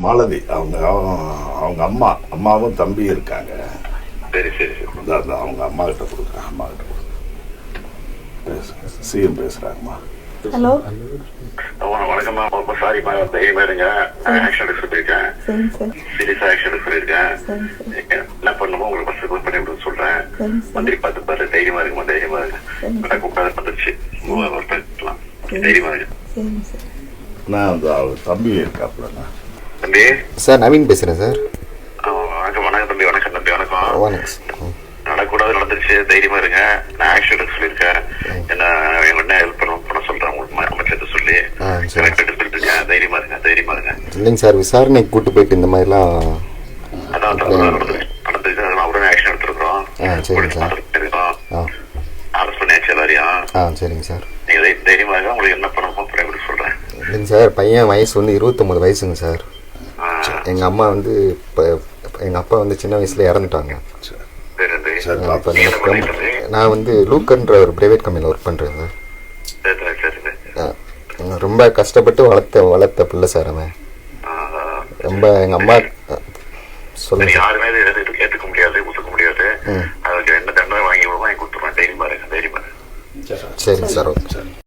மாலதி அவங்க அவங்க- அம்மா அம்மாவும் தம்பியும் இருக்காங்க. சரி சரி சரி. அவங்க அம்மா கிட்ட கொடுக்குறேன் அம்மா கிட்ட கொடுக்குறேன். சிஎம் பேசுகிறாங்கம்மா ஹலோ. வண- வணக்கம்மா. ரொம்ப சாரிம்மா தைரியமா இருங்க. ஆக்ஷன் எடுக்க சொல்லியிருக்கேன். சரிங்க சார். சீரியஸா ஆக்ஷன் சார் என்ன பண்ணுமோ உங்களுக்கு ஃபர்ஸ்ட் கால் பண்ணி விட சொல்றேன். சரிங்க சார். மந்திரி பார்த்து பாரு தைரியமா இருக்குமா தைரியமா இருக்கு கூப்பிடாத தைரியமா இருக்கு சார் நான் அந்த அவர் தம்பி இருக்காப்புலண்ணா. தம்பி. சார் நவீன் பேசுகிறேன் சார். வணக்கம் வணக்கம் தம்பி வணக்கம் தம்பி வணக்கம். வணக்கம் நடக்கூடாது நடந்துருச்சு. தைரியமா இருங்க. நான் எடுக்க சொல்லியிருக்கேன். என்ன என்ன ஹெல்ப் பண்ண பண்ண சொல்றேன் உங்களுக்கு அமைச்சர்கிட்ட சொல்லி. கரெக்ட் எடுத்துருக்கீங்க தைரியமா இருங்க தைரியமா இருங்க. இல்லைங்க சார் விசாரணைக்கு கூட்டு போயிட்டு இந்த மாதிரிலாம் அதான் அதனால உடனே ஆக்ஷன் எடுத்துருக்கோம் ஆ, சரிங்க சார். அரெஸ்ட் பண்ணியாச்சு எல்லாரையும் ஆ. சரிங்க சார். நீங்க தை- தைரியமா இருங்க. உங்களுக்கு என்ன பண்ணணுமோ பண்ணி விட சொல்றேன். இல்லைங்க சார் பையன் வயசு வந்து இருபத்தொம்பது வயசுங்க சார். எங்கள் அம்மா வந்து இப்போ எங்கள் அப்பா வந்து சின்ன வயசில் இறந்துட்டாங்க. சரி சரி. சரி தம்பி? நான் வந்து லூக்கன்ற ஒரு ப்ரைவேட் கம்பெனியில் ஒர்க் பண்ணுறேன் சார். சரி சரி சரி சரி. ரொம்ப கஷ்டப்பட்டு வளர்த்த வளர்த்த பிள்ளை சார் அவன். ரொம்ப எங்கள் அம்மா சொல்லுங்க சரி சார். யாருமே ஏத்துக்க முடியாது ஒத்துக்க முடியாது. அதுக்கு என்ன தண்டனை வாங்கி வாங்கி கொடுத்துருவேன் தைரியமா இருங்க தைரியமா இருங்க சரிங்க சார் ஓகே.